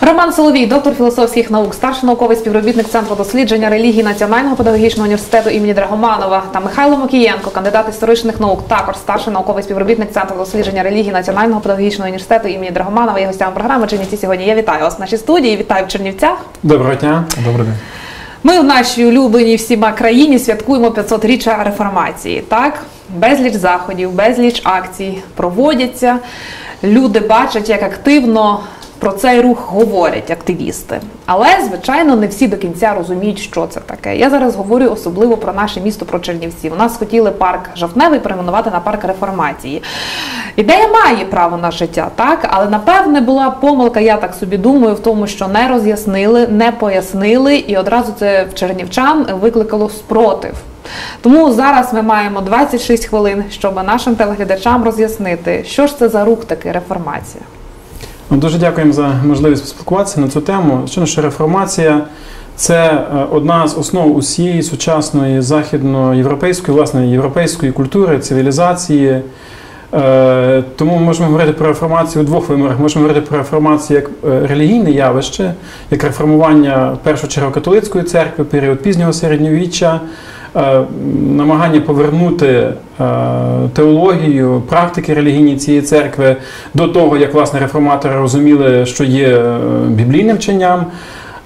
Роман Соловій, доктор філософських наук, старший науковий співробітник Центру дослідження релігії Національного педагогічного університету імені Драгоманова та Михайло Мокієнко, кандидат історичних наук, також старший науковий співробітник Центру дослідження релігії Національного педагогічного університету імені Драгоманова є гостями програми Чернівці сьогодні. Я вітаю вас в нашій студії. Вітаю в Чернівцях. Доброго дня. Добрий день. Ми в нашій улюбленій всіма країні святкуємо 500-річчя реформації. Так, безліч заходів, безліч акцій проводяться. Люди бачать, як активно про цей рух говорять активісти. Але, звичайно, не всі до кінця розуміють, що це таке. Я зараз говорю особливо про наше місто, про Чернівці. У нас хотіли парк Жовтневий перейменувати на парк реформації. Ідея має право на життя, так, але напевне була помилка, я так собі думаю, в тому, що не роз'яснили, не пояснили, і одразу це в чернівчан викликало спротив. Тому зараз ми маємо 26 хвилин, щоб нашим телеглядачам роз'яснити, що ж це за рух таки реформація. Ну, Дуже дякуємо за можливість поспілкуватися на цю тему. Щоно, що реформація це е, одна з основ усієї сучасної західноєвропейської, власне, європейської культури, цивілізації. Е, Тому ми можемо говорити про реформацію у двох вимірах. Можемо говорити про реформацію як е, релігійне явище, як реформування першу чергу католицької церкви, період пізнього середньовіччя, намагання повернути е, теологію, практики релігійні цієї церкви до того, як власне реформатори розуміли, що є е, біблійним вченням.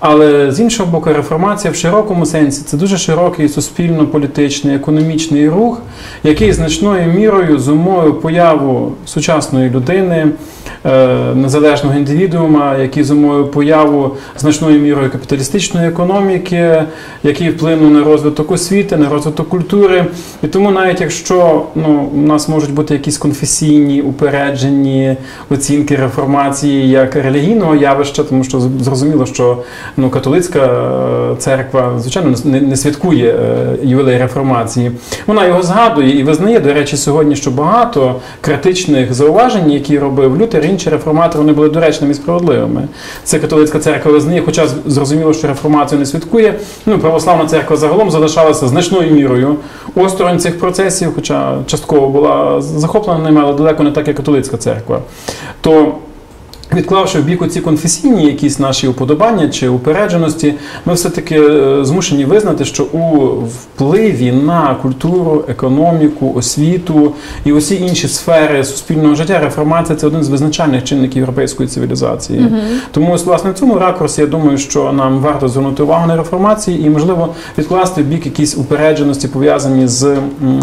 Але з іншого боку, реформація в широкому сенсі це дуже широкий суспільно-політичний, економічний рух, який значною мірою зумовив появу сучасної людини, е, незалежного індивідуума, який зумовив появу значною мірою капіталістичної економіки, який вплинув на розвиток освіти, на розвиток культури. І тому, навіть якщо ну, у нас можуть бути якісь конфесійні упереджені оцінки реформації як релігійного явища, тому що зрозуміло, що ну, католицька е, церква, звичайно, не, не святкує е, ювілей реформації. Вона його згадує і визнає, до речі, сьогодні, що багато критичних зауважень, які робив Лютер, інші реформатори, вони були доречними і справедливими. Це католицька церква визнає, хоча зрозуміло, що реформацію не святкує. Ну, православна церква загалом залишалася значною мірою осторонь цих процесів, хоча частково була захоплена ними, але далеко не так, як католицька церква. То Відклавши в бік ці конфесійні якісь наші уподобання чи упередженості, ми все-таки е, змушені визнати, що у впливі на культуру, економіку, освіту і усі інші сфери суспільного життя реформація це один з визначальних чинників європейської цивілізації. Uh-huh. Тому власне в цьому ракурсі я думаю, що нам варто звернути увагу на реформації і, можливо, відкласти в бік якісь упередженості пов'язані з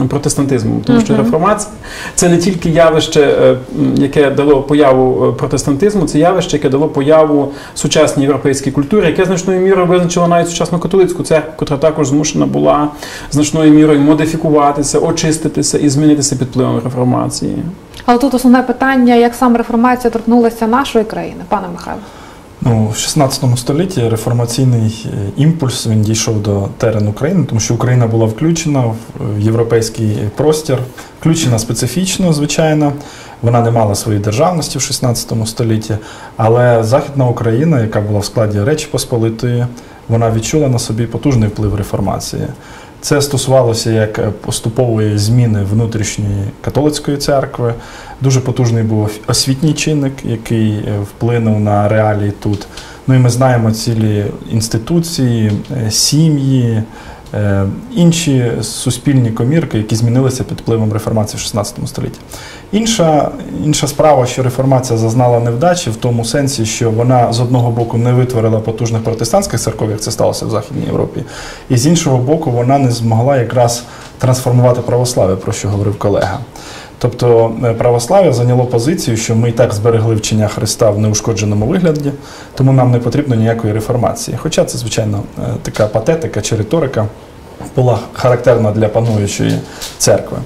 протестантизмом, тому uh-huh. що реформація це не тільки явище, е, яке дало появу е, протестантизму це явище, яке дало появу сучасній європейській культурі, яке значною мірою визначило навіть сучасну католицьку церкву, яка також змушена була значною мірою модифікуватися, очиститися і змінитися під впливом реформації. Але тут основне питання, як саме реформація торкнулася нашої країни, пане Михайло. Ну, в 16 столітті реформаційний імпульс він дійшов до терен України, тому що Україна була включена в європейський простір, включена специфічно, звичайно. Вона не мала своєї державності в 16 столітті, але Західна Україна, яка була в складі Речі Посполитої, вона відчула на собі потужний вплив реформації. Це стосувалося як поступової зміни внутрішньої католицької церкви. Дуже потужний був освітній чинник, який вплинув на реалії тут. Ну і ми знаємо цілі інституції, сім'ї, інші суспільні комірки, які змінилися під впливом реформації в 16 столітті. Інша інша справа, що реформація зазнала невдачі в тому сенсі, що вона з одного боку не витворила потужних протестантських церков, як це сталося в Західній Європі, і з іншого боку, вона не змогла якраз трансформувати православ'я, про що говорив колега. Тобто православ'я зайняло позицію, що ми і так зберегли вчення Христа в неушкодженому вигляді, тому нам не потрібно ніякої реформації. Хоча це, звичайно, така патетика чи риторика була характерна для пануючої церкви.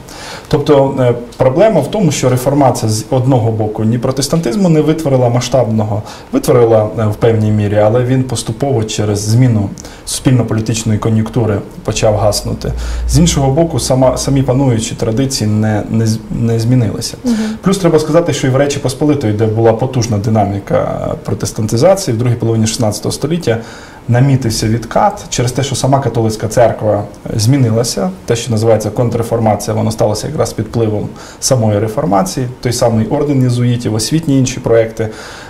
Тобто е, проблема в тому, що реформація з одного боку ні протестантизму не витворила масштабного, витворила е, в певній мірі, але він поступово через зміну суспільно-політичної кон'юнктури почав гаснути. З іншого боку, сама, самі пануючі традиції не не, не змінилися. Угу. Плюс треба сказати, що і в Речі Посполитої, де була потужна динаміка протестантизації в другій половині 16 століття, намітився відкат через те, що сама католицька церква змінилася. Те, що називається контрреформація, воно сталося якраз під впливом самої реформації, той самий орден єзуїтів, освітні інші проекти.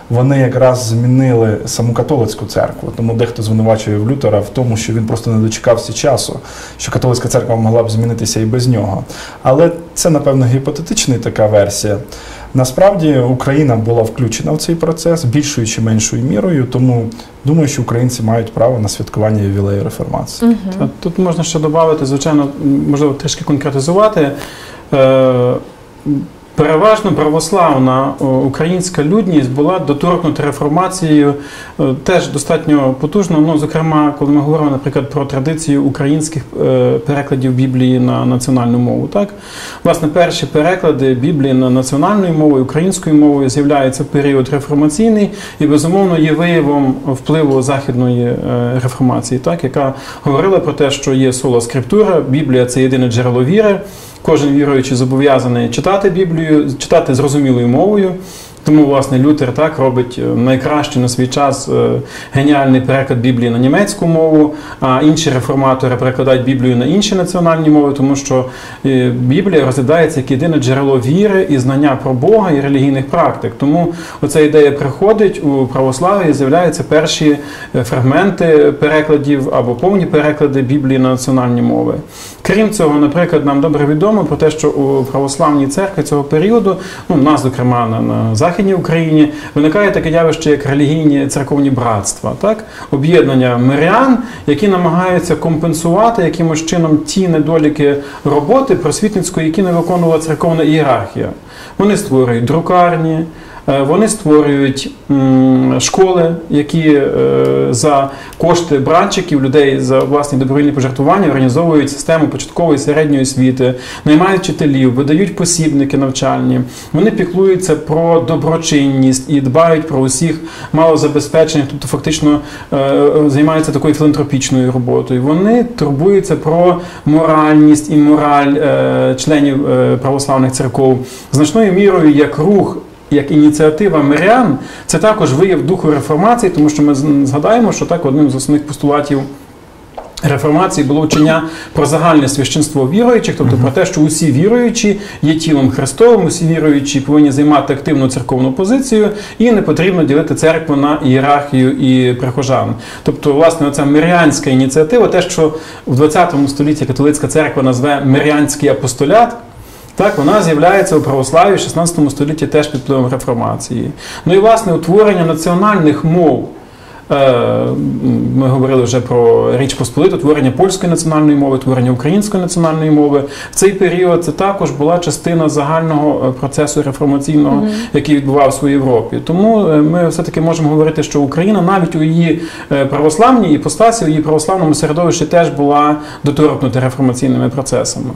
Вони якраз змінили саму католицьку церкву. Тому дехто звинувачує в Лютера в тому, що він просто не дочекався часу, що католицька церква могла б змінитися і без нього. Але це, напевно, гіпотетична така версія. Насправді Україна була включена в цей процес більшою чи меншою мірою, тому думаю, що українці мають право на святкування ювілею реформації. Та Тут можна ще додати, звичайно, можливо, трішки конкретизувати. Е, Переважно православна українська людність була доторкнута реформацією е, теж достатньо потужно. Ну, зокрема, коли ми говоримо, наприклад, про традицію українських е, перекладів Біблії на національну мову. Так, власне, перші переклади Біблії на національною мовою, українською мовою з'являються в період реформаційний і безумовно є виявом впливу західної е, реформації, так яка говорила про те, що є соло скриптура, Біблія це єдине джерело віри. Кожен віруючий зобов'язаний читати Біблію, читати зрозумілою мовою. Тому, власне, Лютер так робить е, найкращий на свій час е, геніальний переклад Біблії на німецьку мову, а інші реформатори перекладають Біблію на інші національні мови, тому що е, Біблія розглядається як єдине джерело віри і знання про Бога і релігійних практик. Тому оця ідея приходить у православ'ї, з'являються перші фрагменти перекладів або повні переклади Біблії на національні мови. Крім цього, наприклад, нам добре відомо про те, що у православній церкві цього періоду, ну, нас, зокрема, на, на Західній Україні, виникає таке явище, як релігійні церковні братства, так? об'єднання мирян, які намагаються компенсувати якимось чином ті недоліки роботи просвітницької, які не виконувала церковна ієрархія. Вони створюють друкарні. Е, Вони створюють школи, які е, за кошти бранчиків, людей за власні добровільні пожертвування організовують систему початкової середньої освіти, наймають вчителів, видають посібники навчальні. Вони піклуються про доброчинність і дбають про усіх малозабезпечених, тобто фактично е, займаються такою філантропічною роботою. Вони турбуються про моральність і мораль членів православних церков значною мірою як рух як ініціатива мирян, це також вияв духу реформації, тому що ми згадаємо, що так одним з основних постулатів. Реформації було вчення про загальне священство віруючих, тобто про те, що усі віруючі є тілом Христовим, усі віруючі повинні займати активну церковну позицію, і не потрібно ділити церкву на ієрархію і прихожан. Тобто, власне, оця мирянська ініціатива, те, що в 20 столітті католицька церква назве мирянський апостолят. Так, вона з'являється у православі в 16 столітті теж під впливом реформації. Ну і власне утворення національних мов. Е, Ми говорили вже про Річ Посполиту, творення польської національної мови, творення української національної мови. В цей період це також була частина загального е, процесу реформаційного, який відбувався у Європі. Тому е, ми все-таки можемо говорити, що Україна навіть у її православній іпостасі, у її православному середовищі теж була доторкнута реформаційними процесами.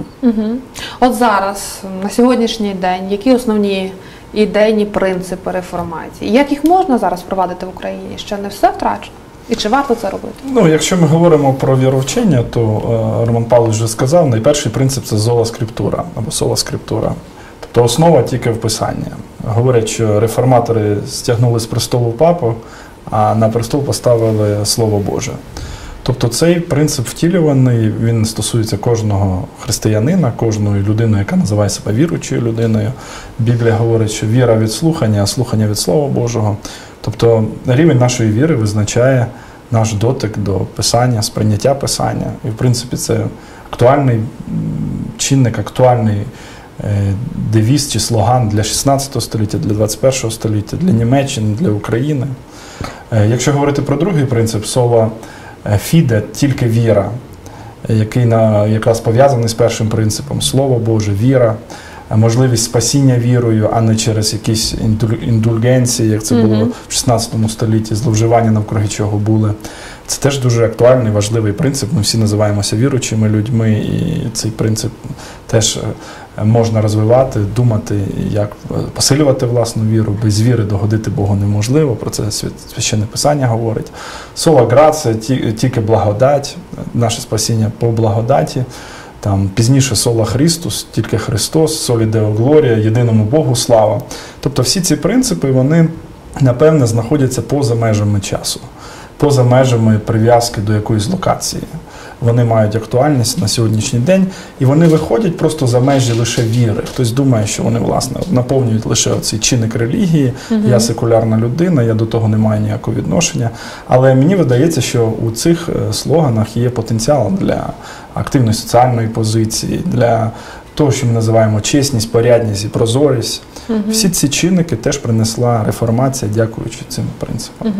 От зараз, на сьогоднішній день, які основні ідейні принципи реформації? Як їх можна зараз впровадити в Україні? Ще не все втрачено? І чи варто це робити? Ну, якщо ми говоримо про віровчення, то е, Роман Павлович вже сказав, найперший принцип це зола скриптура або сола скриптура. Тобто основа тільки в писанні. Говорять, що реформатори стягнули з престолу папу, а на престол поставили Слово Боже. Тобто цей принцип втілюваний, він стосується кожного християнина, кожної людини, яка називає себе віруючою людиною. Біблія говорить, що віра від слухання, а слухання від Слова Божого. Тобто рівень нашої віри визначає наш дотик до писання, сприйняття писання. І, в принципі, це актуальний чинник, актуальний е, девіз чи слоган для 16 століття, для 21 століття, для Німеччини, для України. Е, Якщо говорити про другий принцип, е, фіде, тільки віра, е, який на, якраз пов'язаний з першим принципом Слово Боже, віра, е, можливість спасіння вірою, а не через якісь індуль- індульгенції, як це було в 16 столітті, зловживання навкруги чого були. Це теж дуже актуальний, важливий принцип. Ми всі називаємося віруючими людьми, і цей принцип теж е, можна розвивати, думати, як е, посилювати власну віру. Без віри догодити Богу неможливо. Про це священне писання говорить. Сола грація, тільки благодать, наше спасіння по благодаті. Там пізніше сола Христос, тільки Христос, солі Део Глорія, єдиному Богу слава. Тобто всі ці принципи вони напевне знаходяться поза межами часу. поза межами прив'язки до якоїсь локації. Вони мають актуальність на сьогоднішній день, і вони виходять просто за межі лише віри. Хтось думає, що вони власне наповнюють лише цей чинник релігії. Я секулярна людина, я до того не маю ніякого відношення. Але мені видається, що у цих е, слоганах є потенціал для активної соціальної позиції, для того, що ми називаємо чесність, порядність і прозорість. Всі ці чинники теж принесла реформація, дякуючи цим принципам.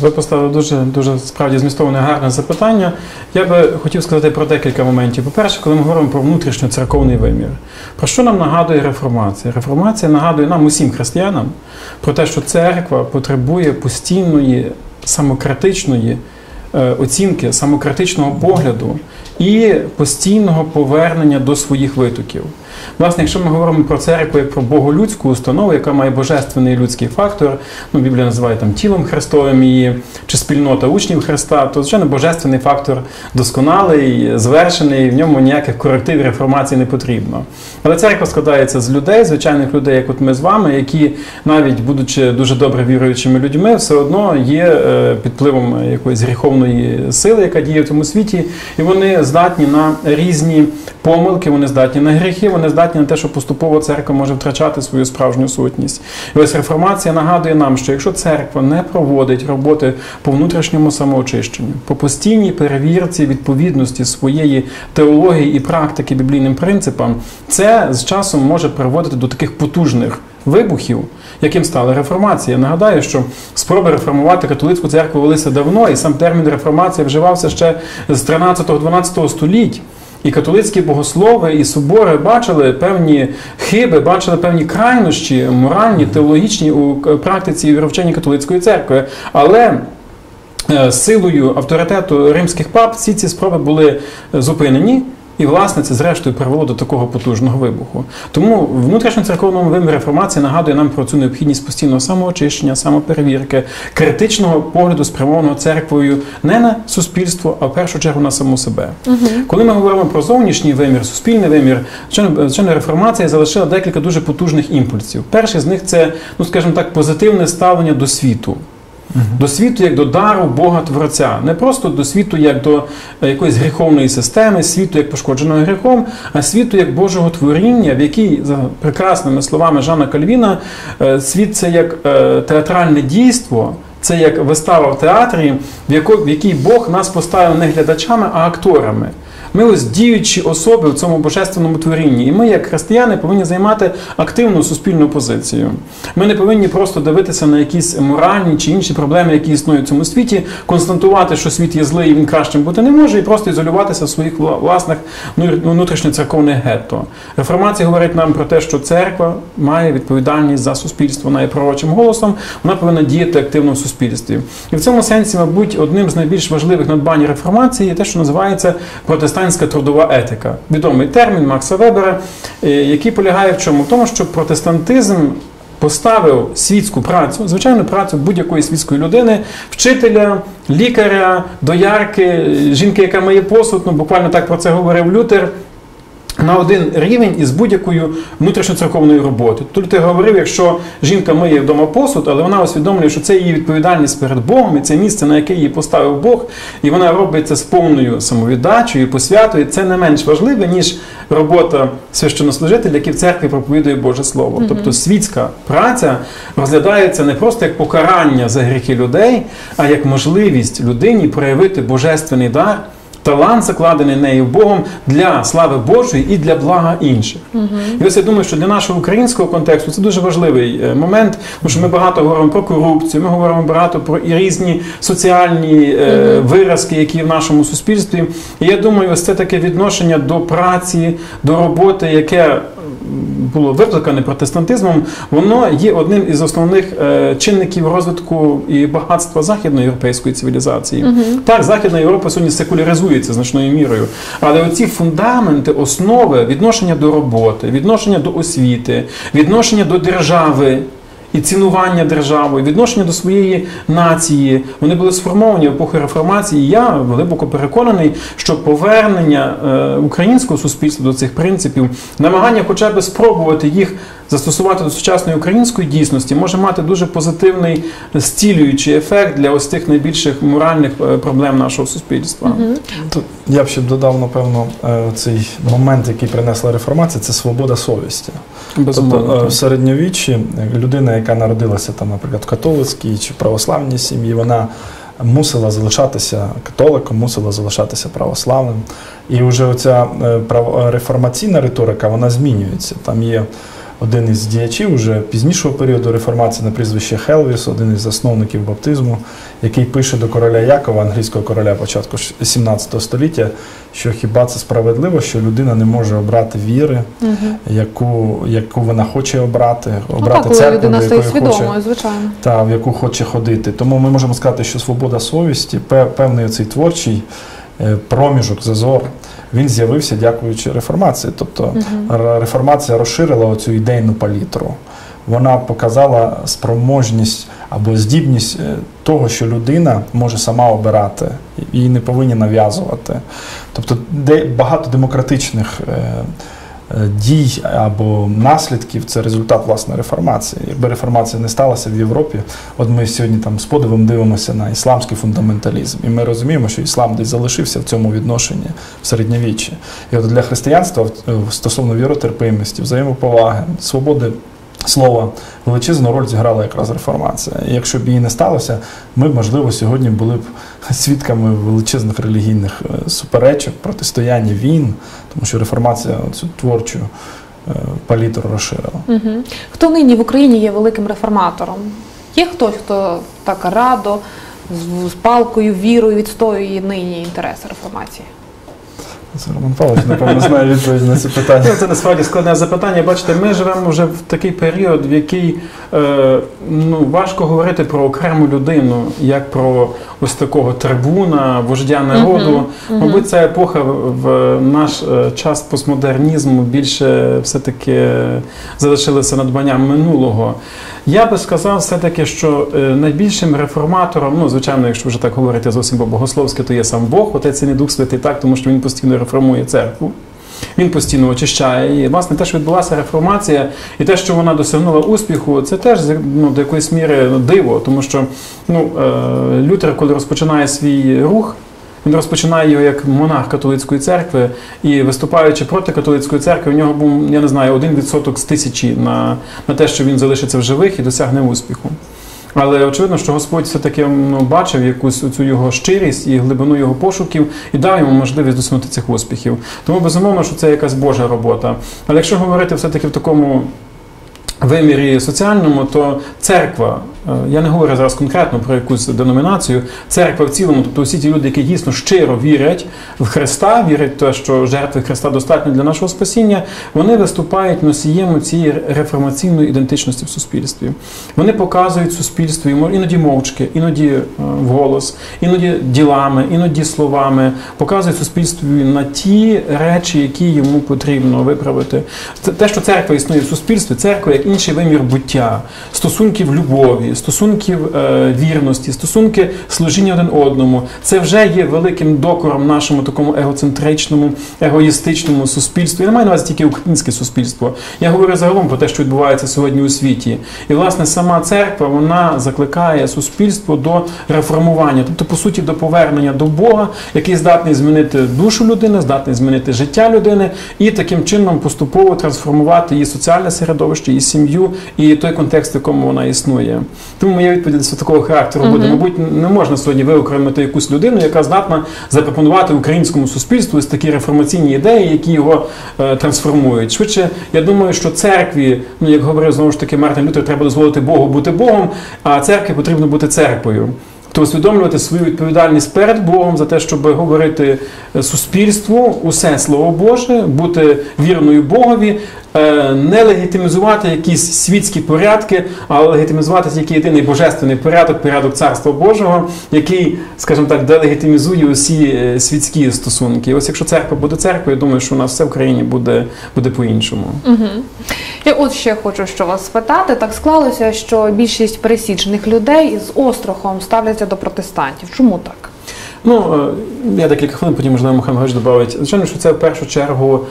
Ви поставили дуже дуже справді змістоване гарне запитання. Я би хотів сказати про декілька моментів. По-перше, коли ми говоримо про внутрішньоцерковний вимір, про що нам нагадує реформація? Реформація нагадує нам усім християнам про те, що церква потребує постійної самокритичної е, оцінки, самокритичного погляду і постійного повернення до своїх витоків. Власне, якщо ми говоримо про церкву як про боголюдську установу, яка має божественний людський фактор, ну Біблія називає там тілом Христовим її, чи спільнота учнів Христа, то звичайно божественний фактор досконалий, звершений, в ньому ніяких коректив реформації не потрібно. Але церква складається з людей, звичайних людей, як от ми з вами, які, навіть будучи дуже добре віруючими людьми, все одно є е, під впливом якоїсь гріховної сили, яка діє в цьому світі, і вони здатні на різні помилки, вони здатні на гріхи, вони здатні на те, що поступово церква може втрачати свою справжню сутність. І ось реформація нагадує нам, що якщо церква не проводить роботи по внутрішньому самоочищенню, по постійній перевірці відповідності своєї теології і практики біблійним принципам, це з часом може приводити до таких потужних. Вибухів, яким стала реформація. Нагадаю, що спроби реформувати католицьку церкву велися давно, і сам термін реформація вживався ще з 13-12 століть. І католицькі богослови і собори бачили певні хиби, бачили певні крайнощі, моральні, теологічні у практиці і віровченні католицької церкви. Але е, силою авторитету римських пап всі ці спроби були зупинені. І, власне, це зрештою привело до такого потужного вибуху. Тому внутрішньоцерковному вимірі реформації нагадує нам про цю необхідність постійного самоочищення, самоперевірки, критичного погляду, спрямованого церквою не на суспільство, а в першу чергу на саму себе. Угу. Коли ми говоримо про зовнішній вимір, суспільний вимір, звичайно, реформація залишила декілька дуже потужних імпульсів. Перший з них це, ну скажімо так, позитивне ставлення до світу. До світу як до дару Бога Творця, не просто до світу як до е, якоїсь гріховної системи, світу як пошкодженого гріхом, а світу як Божого творіння, в якій, за прекрасними словами Жана Кальвіна, е, світ це як е, театральне дійство. Це як вистава в театрі, в якій Бог нас поставив не глядачами, а акторами. Ми ось діючі особи в цьому божественному творінні. І ми, як християни, повинні займати активну суспільну позицію. Ми не повинні просто дивитися на якісь моральні чи інші проблеми, які існують в цьому світі, констатувати, що світ є злий і він кращим бути не може, і просто ізолюватися в своїх власних внутрішньоцерковних гетто. Реформація говорить нам про те, що церква має відповідальність за суспільство, вона є пророчим голосом, вона повинна діяти активно в суспільстві. І в цьому сенсі, мабуть, одним з найбільш важливих надбань реформації є те, що називається протестантська протестантська трудова етика. Відомий термін Макса Вебера, е, який полягає в чому? В тому, що протестантизм. Поставив світську працю, звичайну працю будь-якої світської людини, вчителя, лікаря, доярки, жінки, яка має посуд, ну буквально так про це говорив Лютер на один рівень із будь-якою внутрішньоцерковною роботою. Тут ти говорив, якщо жінка миє вдома посуд, але вона усвідомлює, що це її відповідальність перед Богом, і це місце, на яке її поставив Бог, і вона робить це з повною самовіддачею, посвятою. Це не менш важливе, ніж робота священнослужителя, який в церкві проповідує Боже Слово. Mm-hmm. Тобто світська праця розглядається не просто як покарання за гріхи людей, а як можливість людині проявити божественний дар талант, закладений нею Богом для слави Божої і для блага інших. Угу. І ось я думаю, що для нашого українського контексту це дуже важливий е, момент, тому що ми багато говоримо про корупцію, ми говоримо багато про і різні соціальні е, виразки, які в нашому суспільстві. І я думаю, ось це таке відношення до праці, до роботи, яке було викликане протестантизмом, воно є одним із основних е, чинників розвитку і багатства західної європейської цивілізації. -huh. Так, Західна Європа сьогодні секуляризується значною мірою, але оці фундаменти, основи відношення до роботи, відношення до освіти, відношення до держави і цінування державою, відношення до своєї нації. Вони були сформовані в реформації. Я глибоко переконаний, що повернення е, українського суспільства до цих принципів, намагання, хоча б спробувати їх застосувати до сучасної української дійсності, може мати дуже позитивний зцілюючий ефект для ось тих найбільших моральних е, проблем нашого суспільства. Тут я б ще б додав, напевно, е, цей момент, який принесла реформація, це свобода совісті. Безумовно. Тобто е, в середньовіччі людина, яка народилася там, наприклад, в католицькій чи православній сім'ї, вона мусила залишатися католиком, мусила залишатися православним. І вже оця реформаційна риторика вона змінюється. Там є один із діячів уже пізнішого періоду реформації на прізвище Хелвіс, один із засновників баптизму, який пише до короля Якова, англійського короля початку 17 століття, що хіба це справедливо, що людина не може обрати віри, яку, яку вона хоче обрати, Ну обрати так, церкву, людина стає свідомою, звичайно. та, в яку хоче ходити. Тому ми можемо сказати, що свобода совісті, пе- певний цей творчий е, проміжок, зазор, він з'явився дякуючи реформації. Тобто реформація розширила оцю ідейну палітру. Вона показала спроможність або здібність е, того, що людина може сама обирати, і не повинні нав'язувати. Тобто, де багато демократичних е, дій або наслідків це результат власне реформації. Якби реформація не сталася в Європі, от ми сьогодні там з подивом дивимося на ісламський фундаменталізм, і ми розуміємо, що іслам десь залишився в цьому відношенні в середньовіччі. І от для християнства в- стосовно віротерпимості, взаємоповаги, свободи. Слова величезну роль зіграла якраз реформація. І якщо б її не сталося, ми б, можливо, сьогодні були б свідками величезних релігійних е, суперечок, протистояння війн, тому що реформація цю творчу е, палітру розширила. Угу. Хто нині в Україні є великим реформатором? Є хтось, хто так радо, з палкою, вірою відстоює нині інтереси реформації? Це Роман Павлович, напевно, знає відповідь на це питання. Це насправді складне запитання. Бачите, ми живемо вже в такий період, в який е, ну, важко говорити про окрему людину, як про ось такого трибуна, вождя народу. Мабуть, ця епоха в в наш е, час постмодернізму більше все-таки залишилася надбанням минулого. Я би сказав все-таки, що е, найбільшим реформатором, ну звичайно, якщо вже так говорити зовсім по-богословськи, то є сам Бог, отець і не Дух Святий, так, тому що він постійно реформує церкву. Він постійно очищає. І власне те, що відбулася реформація, і те, що вона досягнула успіху, це теж ну, до якоїсь міри диво, тому що ну, е, Лютер, коли розпочинає свій рух, він розпочинає його як монах католицької церкви, і виступаючи проти католицької церкви, у нього був, я не знаю, один відсоток з тисячі на, на те, що він залишиться в живих і досягне успіху. Але очевидно, що Господь все-таки ну, бачив якусь цю його щирість і глибину його пошуків і дав йому можливість досягнути цих успіхів. Тому безумовно, що це якась Божа робота. Але якщо говорити все-таки в такому вимірі соціальному, то церква, я не говорю зараз конкретно про якусь деномінацію, церква в цілому, тобто всі ті люди, які дійсно щиро вірять в Христа, вірять в те, що жертви Христа достатні для нашого спасіння, вони виступають носієм цієї реформаційної ідентичності в суспільстві. Вони показують суспільству іноді мовчки, іноді е, вголос, іноді ділами, іноді словами, показують суспільству на ті речі, які йому потрібно виправити. Те, що церква існує в суспільстві, церква як інший вимір буття, стосунків любові, стосунків е, вірності, стосунки служіння один одному. Це вже є великим докором нашому такому егоцентричному, егоїстичному суспільству. Я не маю на увазі тільки українське суспільство. Я говорю загалом про те, що відбувається сьогодні у світі. І власне сама церква вона закликає суспільство до реформування, тобто, по суті, до повернення до Бога, який здатний змінити душу людини, здатний змінити життя людини і таким чином поступово трансформувати її соціальне середовище, її сім'ю і той контекст, в якому вона існує. Тому моя відповідь такого характеру буде. Мабуть, не можна сьогодні виокремити якусь людину, яка здатна запропонувати українському суспільству ось такі реформаційні ідеї, які його е, трансформують. Швидше, я думаю, що церкві, ну як говорив знову ж таки Мартин Лютер, треба дозволити Богу бути Богом, а церкві потрібно бути церквою. То усвідомлювати свою відповідальність перед Богом за те, щоб говорити е, суспільству усе слово Боже, бути вірною Богові, не легітимізувати якісь світські порядки, а легітимізувати тільки єдиний божественний порядок, порядок Царства Божого, який, скажімо так, делегітимізує усі е, світські стосунки. І ось якщо церква буде церквою, я думаю, що у нас все в країні буде, буде по-іншому. Я от ще хочу що вас спитати. Так склалося, що більшість пересічених людей з острахом ставляться до протестантів. Чому так? Ну, е, я декілька хвилин, потім, можливо, Михайло Григорович додавить. Звичайно, що це в першу чергу е,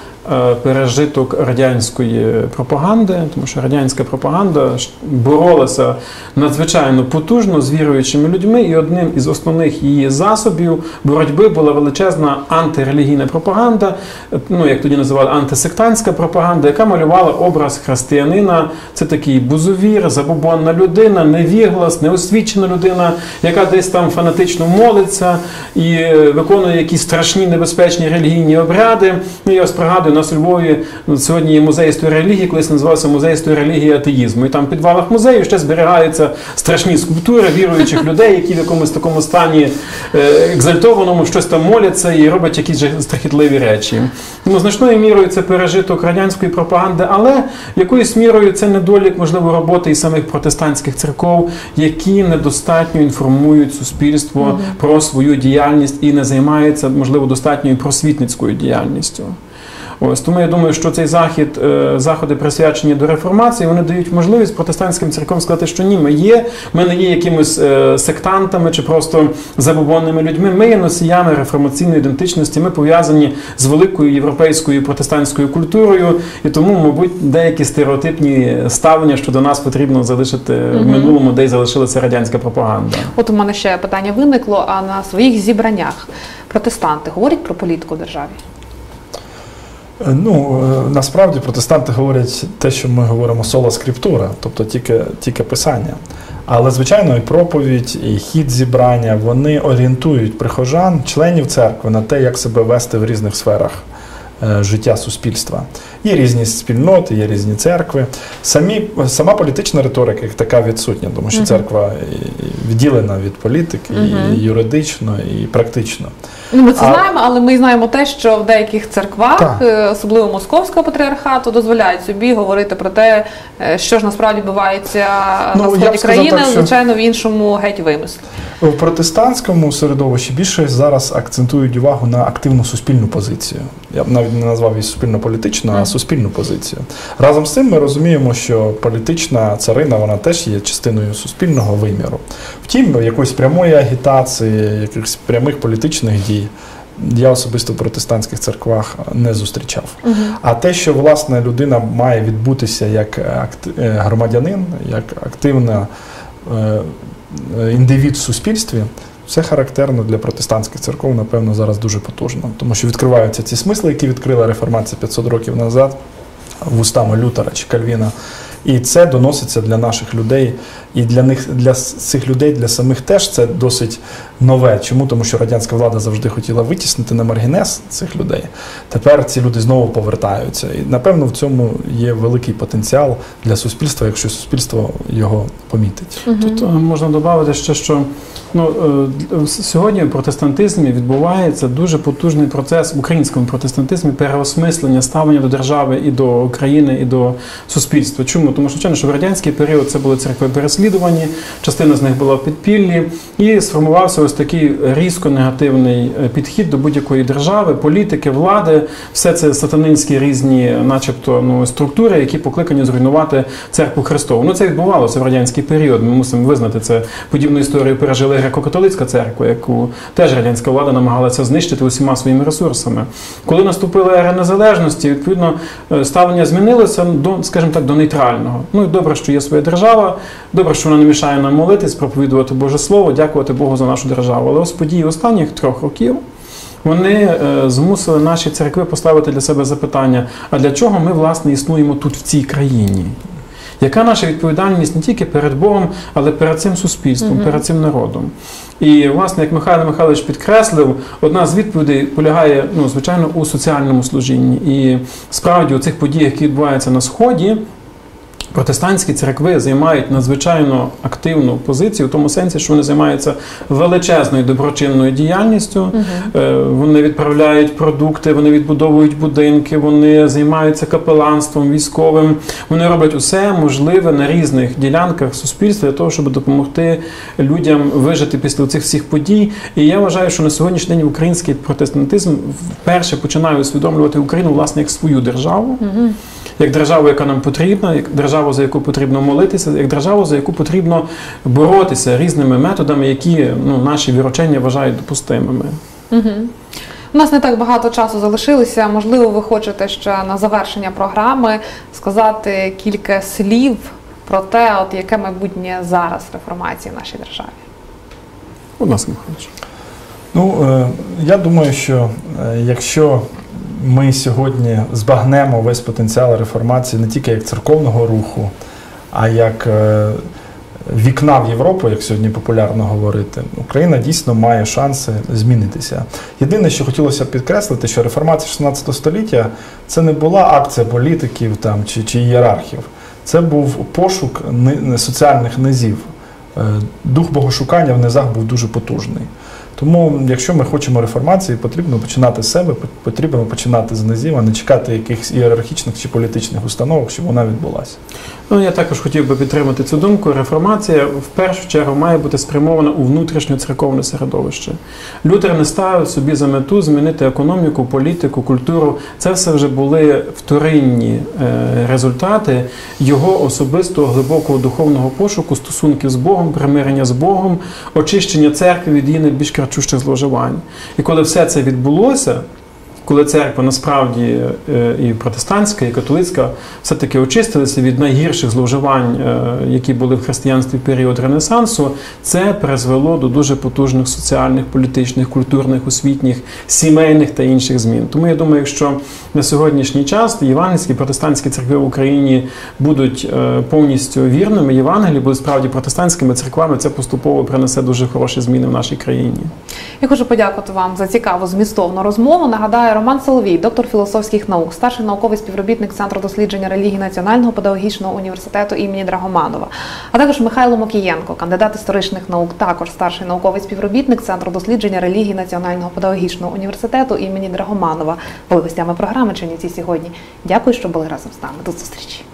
пережиток радянської пропаганди, тому що радянська пропаганда боролася надзвичайно потужно з віруючими людьми, і одним із основних її засобів боротьби була величезна антирелігійна пропаганда, е, ну як тоді називали антисектантська пропаганда, яка малювала образ християнина. Це такий бузовір, забобонна людина, невіглас, неосвічена людина, яка десь там фанатично молиться і е, виконує якісь страшні небезпечні релігійні обряди. Ну я ось пригадую, нас у Львові сьогодні є музей історії релігії, колись називався музей історії релігії і атеїзму. І там в підвалах музею ще зберігаються страшні скульптури віруючих людей, які в якомусь такому стані е, екзальтованому щось там моляться і роблять якісь же страхітливі речі. Ну, значною мірою це пережиток радянської пропаганди, але якоюсь мірою це недолік, можливо, роботи і самих протестантських церков, які недостатньо інформують суспільство про свою діяльність і не займаються, можливо, достатньою просвітницькою діяльністю. Ось тому я думаю, що цей захід, е, заходи присвячені до реформації, вони дають можливість протестантським церквам сказати, що ні, ми є, ми не є якимось е, сектантами чи просто забобонними людьми. Ми є носіями реформаційної ідентичності. Ми пов'язані з великою європейською протестантською культурою, і тому, мабуть, деякі стереотипні ставлення, що до нас потрібно залишити в минулому, де й залишилася радянська пропаганда. От у мене ще питання виникло: а на своїх зібраннях протестанти говорять про політику в державі? Е, Ну, е, насправді протестанти говорять те, що ми говоримо сола скриптура, тобто тільки, тільки писання. Але, звичайно, і проповідь, і хід зібрання вони орієнтують прихожан, членів церкви на те, як себе вести в різних сферах е, життя суспільства. Є різні спільноти, є різні церкви. Самі, сама політична риторика як така відсутня, тому що церква відділена від політики і юридично, і практично. Ну, ми це А- знаємо, але ми знаємо те, що в деяких церквах, Так. е, особливо московського патріархату, дозволяють собі говорити про те, е, що ж насправді відбувається Ну, на сході країни, так, що- звичайно, в іншому геть вимислі. В протестантському середовищі більше зараз акцентують увагу на активну суспільну позицію. Я б навіть не назвав її суспільно-політичну, а суспільну позицію. Разом з цим ми розуміємо, що політична царина вона теж є частиною суспільного виміру. Втім, якоїсь прямої агітації, якихось прямих політичних дій. Я особисто в протестантських церквах не зустрічав. А те, що власне людина має відбутися як е, громадянин, як активна е, е, індивід в суспільстві, це характерно для протестантських церков, напевно, зараз дуже потужно. Тому що відкриваються ці смисли, які відкрила реформація 500 років назад вустами Лютера чи Кальвіна. І це доноситься для наших людей, і для них для цих людей, для самих теж це досить нове. Чому? Тому що радянська влада завжди хотіла витіснити на маргінес цих людей. Тепер ці люди знову повертаються. І напевно в цьому є великий потенціал для суспільства, якщо суспільство його помітить. Тут е, можна додати ще, що ну, е, сьогодні в протестантизмі відбувається дуже потужний процес в українському протестантизмі переосмислення ставлення до держави і до України, і до суспільства. Чому? Тому що, звичайно, що в радянський період це були церкви переслідувані, частина з них була в підпіллі, і сформувався ось такий різко негативний е, підхід до будь-якої держави, політики, влади. Все це сатанинські різні, начебто, ну, структури, які покликані зруйнувати церкву Христову. Ну це відбувалося в радянський період. Ми мусимо визнати це. Подібну історію пережили греко-католицька церква, яку теж радянська влада намагалася знищити усіма своїми ресурсами. Коли наступила ера незалежності, відповідно е, ставлення змінилося до, скажімо так, до нейтрального. Ну і добре, що є своя держава, добре, що вона не мішає нам молитись, проповідувати Боже Слово, дякувати Богу за нашу державу. Але ось події останніх трьох років. Вони е, змусили наші церкви поставити для себе запитання: а для чого ми власне існуємо тут в цій країні? Яка наша відповідальність не тільки перед Богом, але перед цим суспільством, перед цим народом? І, власне, як Михайло Михайлович підкреслив, одна з відповідей полягає, ну, звичайно, у соціальному служінні. І справді у цих подіях, які відбуваються на Сході, Протестантські церкви займають надзвичайно активну позицію в тому сенсі, що вони займаються величезною доброчинною діяльністю. Е, Вони відправляють продукти, вони відбудовують будинки, вони займаються капеланством військовим. Вони роблять усе можливе на різних ділянках суспільства для того, щоб допомогти людям вижити після цих всіх подій. І я вважаю, що на сьогоднішній день український протестантизм вперше починає усвідомлювати Україну власне як свою державу як державу, яка нам потрібна, як державу, за яку потрібно молитися, як державу, за яку потрібно боротися різними методами, які ну, наші вірочення вважають допустимими. У нас не так багато часу залишилося. Можливо, ви хочете ще на завершення програми сказати кілька слів про те, от яке майбутнє зараз реформації в нашій державі. Будь ласка, Михайлович. Ну, е, я думаю, що е, якщо ми сьогодні збагнемо весь потенціал реформації не тільки як церковного руху, а як е, вікна в Європу, як сьогодні популярно говорити, Україна дійсно має шанси змінитися. Єдине, що хотілося б підкреслити, що реформація 16 століття це не була акція політиків там, чи, чи ієрархів, це був пошук соціальних низів. Е, Дух богошукання в низах був дуже потужний. Тому, якщо ми хочемо реформації, потрібно починати з себе, пот- потрібно починати з низів, а не чекати якихось ієрархічних чи політичних установок, щоб вона відбулася. Ну, я також хотів би підтримати цю думку. Реформація в першу чергу має бути спрямована у внутрішнє церковне середовище. Лютер не ставив собі за мету змінити економіку, політику, культуру. Це все вже були вторинні е, результати його особистого глибокого духовного пошуку, стосунків з Богом, примирення з Богом, очищення церкви від її найбільш крачущих зловживань. І коли все це відбулося. Коли церква насправді е, і протестантська, і католицька все-таки очистилися від найгірших зловживань, е, які були в християнстві в період Ренесансу, це призвело до дуже потужних соціальних, політичних, культурних, освітніх, сімейних та інших змін. Тому я думаю, якщо на сьогоднішній час євангельські протестантські церкви в Україні будуть е, повністю вірними, Євангелії будуть справді протестантськими церквами, це поступово принесе дуже хороші зміни в нашій країні. Я хочу подякувати вам за цікаву змістовну розмову. Нагадаю, Роман Соловій, доктор філософських наук, старший науковий співробітник Центру дослідження релігії Національного педагогічного університету імені Драгоманова, а також Михайло Мокієнко, кандидат історичних наук, також старший науковий співробітник Центру дослідження релігії Національного педагогічного університету імені Драгоманова. Були гостями програми Чернівці сьогодні. Дякую, що були разом з нами. До зустрічі.